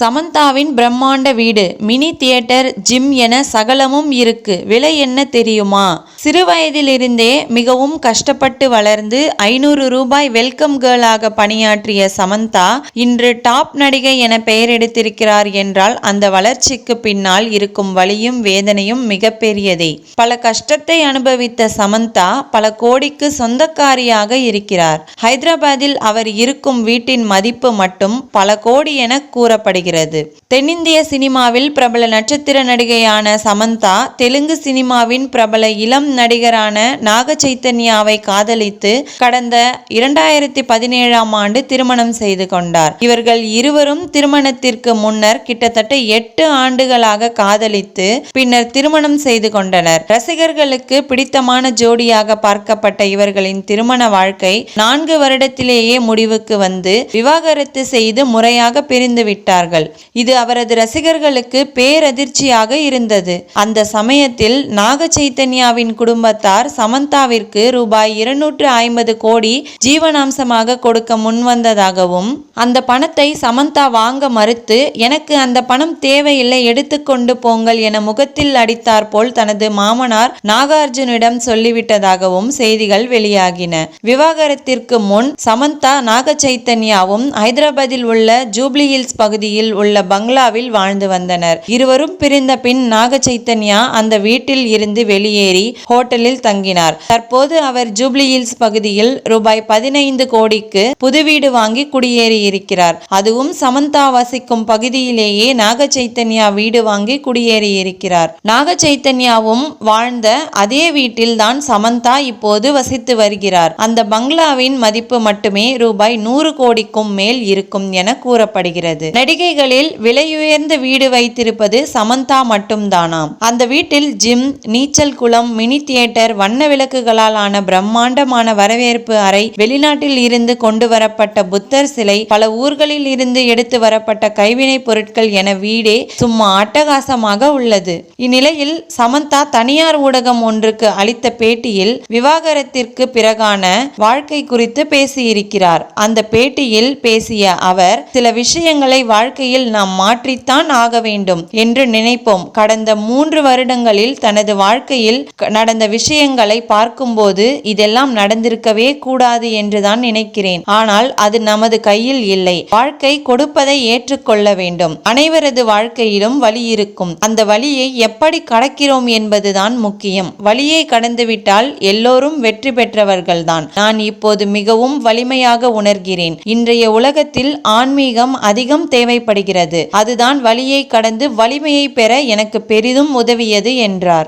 சமந்தாவின் பிரம்மாண்ட வீடு mini theatre gym என சகலமும் இருக்கு. விலை என்ன தெரியுமா? சிறுவயதிலிருந்தே மிகவும் கஷ்டப்பட்டு வளர்ந்து ஐநூறு ரூபாய் வெல்கம் கேர்ளாக பணியாற்றிய சமந்தா இன்று டாப் நடிகை என பெயர் எடுத்திருக்கிறார் என்றால் அந்த வளர்ச்சிக்கு பின்னால் இருக்கும் வழியும் வேதனையும் மிகப்பெரியதே. பல கஷ்டத்தை அனுபவித்த சமந்தா பல கோடிக்கு சொந்தக்காரியாக இருக்கிறார். ஹைதராபாத்தில் அவர் இருக்கும் வீட்டின் மதிப்பு மட்டும் பல கோடி என கூறப்படுகிறது. தென்னிந்திய சினிமாவில் பிரபல நட்சத்திர நடிகையான சமந்தா தெலுங்கு சினிமாவின் பிரபல இளம் நடிகரான நாக சைத்தன்யாவை காதலித்து கடந்த இரண்டாயிரத்தி பதினேழாம் ஆண்டு திருமணம் செய்து கொண்டார். இவர்கள் இருவரும் திருமணத்திற்கு முன்னர் கிட்டத்தட்ட எட்டு ஆண்டுகளாக காதலித்து பின்னர் திருமணம் செய்து கொண்டனர். ரசிகர்களுக்கு பிடித்தமான ஜோடியாக பார்க்கப்பட்ட இவர்களின் திருமண வாழ்க்கை நான்கு வருடத்திலேயே முடிவுக்கு வந்து விவாகரத்து செய்து முறையாக பிரிந்து விட்டார்கள். இது அவரது ரசிகர்களுக்கு பேரதிர்ச்சியாக இருந்தது. அந்த சமயத்தில் நாக சைத்தன்யாவின் குடும்பத்தார் சமந்தாவிற்கு ரூபாய் இருநூற்று ஐம்பது கோடி ஜீவனாம்சமாக கொடுக்க முன்வந்ததாகவும் அந்த பணத்தை சமந்தா வாங்க மறுத்து எனக்கு அந்த பணம் தேவையில்லை எடுத்துக்கொண்டு போங்கள் என முகத்தில் அடித்தார் போல் தனது மாமனார் நாகார்ஜுனிடம் சொல்லிவிட்டதாகவும் செய்திகள் வெளியாகின. விவாகரத்திற்கு முன் சமந்தா நாக சைத்தன்யாவும் ஹைதராபாத்தில் உள்ள ஜூப்ளி ஹில்ஸ் பகுதியில் உள்ள பங்களாவில் வாழ்ந்து வந்தனர். இருவரும் பிரிந்த பின் நாக சைத்தன்யா அந்த வீட்டில் இருந்து வெளியேறி ஹோட்டலில் தங்கினார். தற்போது அவர் ஜூப்ளி ஹில்ஸ் பகுதியில் ரூபாய் பதினைந்து கோடிக்கு புது வீடு வாங்கி குடியேறியிருக்கிறார். அதுவும் சமந்தா வசிக்கும் பகுதியிலேயே நாக சைத்தன்யா வீடு வாங்கி குடியேறியிருக்கிறார். நாக சைத்தன்யாவும் வாழ்ந்த அதே வீட்டில் தான் சமந்தா இப்போது வசித்து வருகிறார். அந்த பங்களாவின் மதிப்பு மட்டுமே ரூபாய் நூறு கோடிக்கும் மேல் இருக்கும் என கூறப்படுகிறது. நடிகைகளில் விலையுயர்ந்த வீடு வைத்திருப்பது சமந்தா மட்டும்தானாம். அந்த வீட்டில் ஜிம் நீச்சல் குளம் மினி தியேட்டர் வண்ண விளக்குகளால் ஆன பிரம்மாண்டமான வரவேற்பு அறை வெளிநாட்டில் இருந்து கொண்டு வரப்பட்ட புத்தர் சிலை பல ஊர்களில் இருந்து எடுத்து வரப்பட்ட கைவினை பொருட்கள் என வீடே சும்மா அட்டகாசமாக உள்ளது. இந்நிலையில் சமந்தா தனியார் ஊடகம் ஒன்றுக்கு அளித்த பேட்டியில் விவாகரத்திற்கு பிறகான வாழ்க்கை குறித்து பேசியிருக்கிறார். அந்த பேட்டியில் பேசிய அவர் சில விஷயங்களை வாழ்க்கையில் நாம் மாற்றித்தான் ஆக வேண்டும் என்று நினைப்போம். கடந்த மூன்று வருடங்களில் தனது வாழ்க்கையில் நட நடந்த விஷயங்களை பார்க்கும்போது இதெல்லாம் நடந்திருக்கவே கூடாது என்றுதான் நினைக்கிறேன். ஆனால் அது நமது கையில் இல்லை. வாழ்க்கை கொடுப்பதை ஏற்றுக்கொள்ள வேண்டும். அனைவரது வாழ்க்கையிலும் வலி இருக்கும். அந்த வழியை எப்படி கடக்கிறோம் என்பதுதான் முக்கியம். வலியை கடந்துவிட்டால் எல்லோரும் வெற்றி பெற்றவர்கள்தான் நான் இப்போது மிகவும் வலிமையாக உணர்கிறேன். இன்றைய உலகத்தில் ஆன்மீகம் அதிகம் தேவைப்படுகிறது. அதுதான் வலியை கடந்து வலிமையை பெற எனக்கு பெரிதும் உதவியது என்றார்.